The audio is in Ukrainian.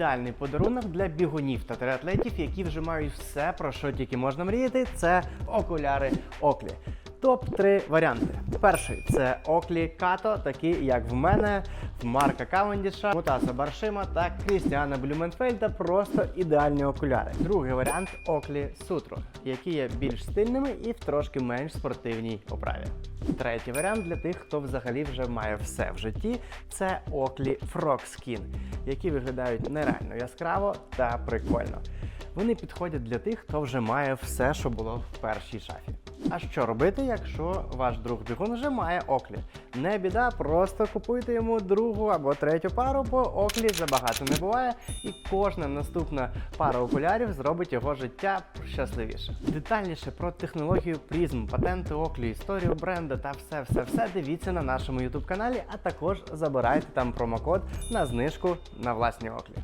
ідеальний подарунок для бігунів та триатлетів, які вже мають все, про що тільки можна мріяти. Це окуляри Оклі. Топ-3 варіанти. Перший це Оклі Като, такі як в мене, в Марка Кавендіша, Мутаса Баршима та Крістіана Блюменфельда. Просто ідеальні окуляри. Другий варіант Оклі Сутро, які є більш стильними і в трошки менш спортивній оправі. Третій варіант для тих, хто взагалі вже має все в житті, це Оклі Frog Skin, які виглядають нереально яскраво та прикольно. Вони підходять для тих, хто вже має все, що було в першій шафі. А що робити, якщо ваш друг бігун вже має оклі? Не біда, просто купуйте йому другу або третю пару, бо оклі забагато не буває, і кожна наступна пара окулярів зробить його життя щасливіше. Детальніше про технологію призм, патенти оклі, історію бренду та все, все, все дивіться на нашому YouTube каналі, а також забирайте там промокод на знижку на власні оклі.